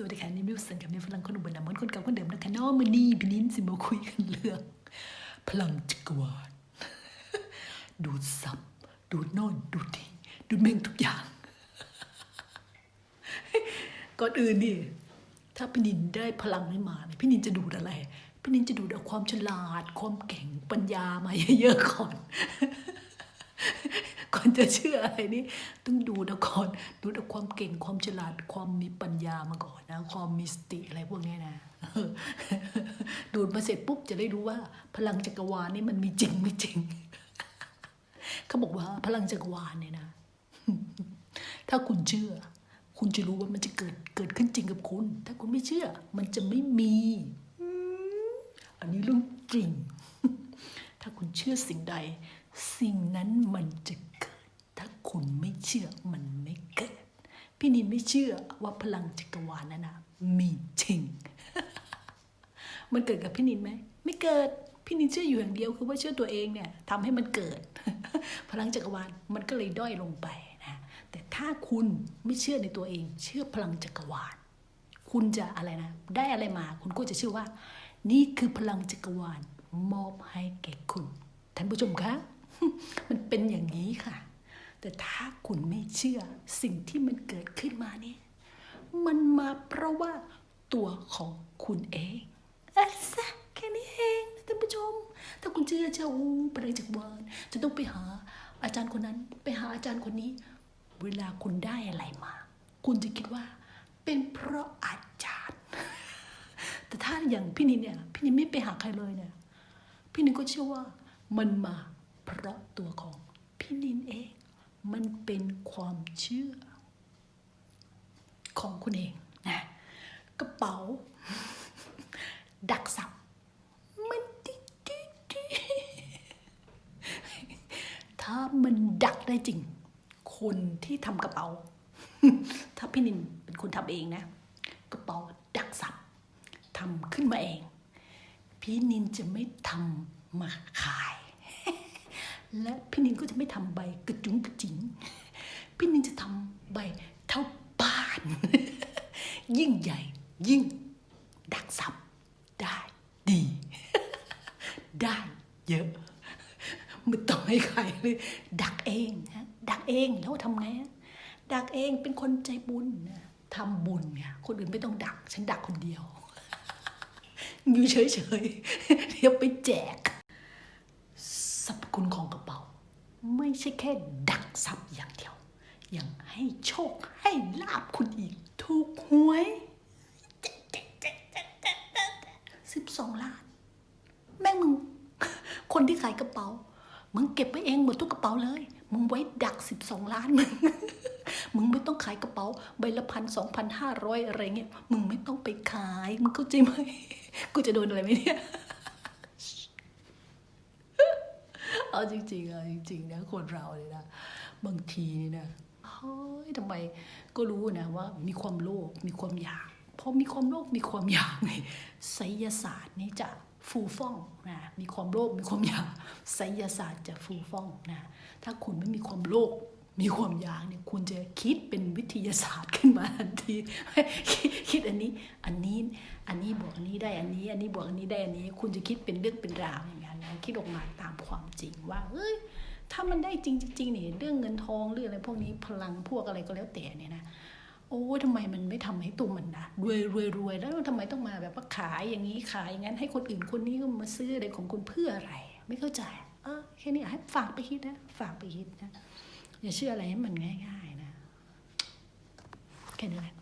สวัสดีค่ะนี่มิวสันกับมิวฝรั่งคนอุบลนะเหมือนคนเก่าคนเดิมนะคะน้องมือนี่พี่นิ้นสิมาคุยกันเรื่อง พลังจักรวาลดูดซับดูดโน่นดูดนี่ดูดเม่งทุกอย่างก่อนอื่นนี่ถ้าพี่นินได้พลังนี้มาเนี่ยพี่นินจะดูดอะไร พี่นินจะดูดเอาความฉลาด ความเก่งปัญญามาเยอะๆก่อน ก่อนจะเชื่ออะไรนี่ต้องดูนะก่อนดูเอาความเก่งความฉลาดความมีปัญญามาก่อนนะ ความมีสติอะไรพวกนี้นะดูดมาเสร็จปุ๊บจะได้รู้ว่า พลังจักรวาลนี่มันมีจริงไม่จริงเขาบอกว่า พลังจักรวาลเนี่ยนะ ถ้าคุณเชื่อ คุณจะรู้ว่ามันจะเกิดเกิดขึ้นจริงกับคุณ ถ้าคุณไม่เชื่อ มันจะไม่มีอันนี้เรื่องจริง ถ้าคุณเชื่อสิ่งใด สิ่งนั้นมันจะเคุณไม่เชื่อมันไม่เกิด พี่นินไม่เชื่อว่าพลังจักรวาลนั้นนะมีจริง มันเกิดกับพี่นินไหม ไม่เกิด พี่นินเชื่ออยู่อย่างเดียวคือว่าเชื่อตัวเองเนี่ยทำให้มันเกิด พลังจักรวาลมันก็เลยด้อยลงไปนะแต่ถ้าคุณไม่เชื่อในตัวเอง เชื่อพลังจักรวาล คุณจะอะไรนะ ได้อะไรมา คุณก็จะเชื่อว่า นี่คือพลังจักรวาลมอบให้แก่คุณ ท่านผู้ชมคะ มันเป็นอย่างนี้ค่ะ แต่ถ้าคุณไม่เชื่อสิ่งที่มันเกิดขึ้นมานี่มันมาเพราะว่าตัวของคุณเองอะซะแค่นี้เองท่านผู้ชม ถ้าคุณเชื่อเชื่ออู้พลังจักวาลจะต้องไปหาอาจารย์คนนั้น ไปหาอาจารย์คนนี้ เวลาคุณได้อะไรมา คุณจะคิดว่า เป็นเพราะอาจารย์ แต่ถ้าอย่างพี่นินเนี่ย พี่นินไม่ไปหาใครเลยเนี่ย พี่นินก็เชื่อว่ามันมาเพราะตัวของพี่นินเอง มันเป็นความเชื่อ ของคุณเองนะกระเป๋า ดักสับมันดิดิดิถ้ามันดักได้จริง คนที่ทำกระเป๋า ถ้าพี่นินเป็นคนทำเองนะ กระเป๋าดักสับทำขึ้นมาเอง พี่นินจะไม่ทำมาขาย และพี่นินก็จะไม่ทำใบกระจุงกระจิงพี่นินจะทำใบเท่าบ้าน ยิ่งใหญ่ยิ่งดักสับได้ดี ได้เยอะไม่ต้องให้ใครเลยดักเองฮะดักเองแล้วทำไงดักเองเป็นคนใจบุญนะทำบุญเนี่ยคนอื่นไม่ต้องดัก ฉันดักคนเดียวอยู่เฉยๆเดี๋ยวไปแจก รรพคุณของกระเป๋า ไม่ใช่แค่ดักทรัพย์อย่างเดียว ยังให้โชคให้ลาบคุณอีก ถูกหวยสิบสองล้าน แม่งมึง คนที่ขายกระเป๋า มึงเก็บไว้เองหมดทุกกระเป๋าเลย มึงไว้ดักสิบสองล้านมึงมึงไม่ต้องขายกระเป๋าใบละพันสองพันห้าร้อยอะไรเงี้ย มึงไม่ต้องไปขาย มึงเข้าใจไหม กูจะโดนอะไรไหมเนี่ย เอาจริงๆอะจริงๆนะคนเราเนี่ยนะบางทีเนี่ยนะเฮ้ยทำไมก็รู้นะว่ามีความโลภมีความอยากพอมีความโลภมีความอยากนี่ไสยศาสตร์นี่จะฟูฟ่องนะมีความโลภมีความอยากไสยศาสตร์จะฟูฟ่องนะถ้าคุณไม่มีความโลภ มีความอยากเนี่ยคุณจะคิดเป็นวิทยาศาสตร์ขึ้นมาทันทีคิดอันนี้อันนี้อันนี้บวกอันนี้ได้อันนี้ อันนี้บวกอันนี้ได้อันนี้ คุณจะคิดเป็นเรื่องเป็นราวอย่างนั้นนะคิดออกมาตามความจริงว่าเอ้ยถ้ามันได้จริงจริงๆนี่ยเรื่องเงินทองเรื่องอะไรพวกนี้พลังพวกอะไรก็แล้วแต่เนี่ยนะโอ้ยทำไมมันไม่ทำให้ตัวมันนะรวยรวยรวยแล้วทำไมต้องมาแบบว่าขายอย่างนี้ขายอย่างนั้น ให้คนอื่นคนนี้ก็มาซื้ออะไรของคุณเพื่ออะไร ไม่เข้าใจ เออแค่นี้ให้ฝากไปคิดนะ ฝากไปคิดนะ อย่าเชื่ออะไรให้มันง่าย ๆ นะ แค่นั้นแหละ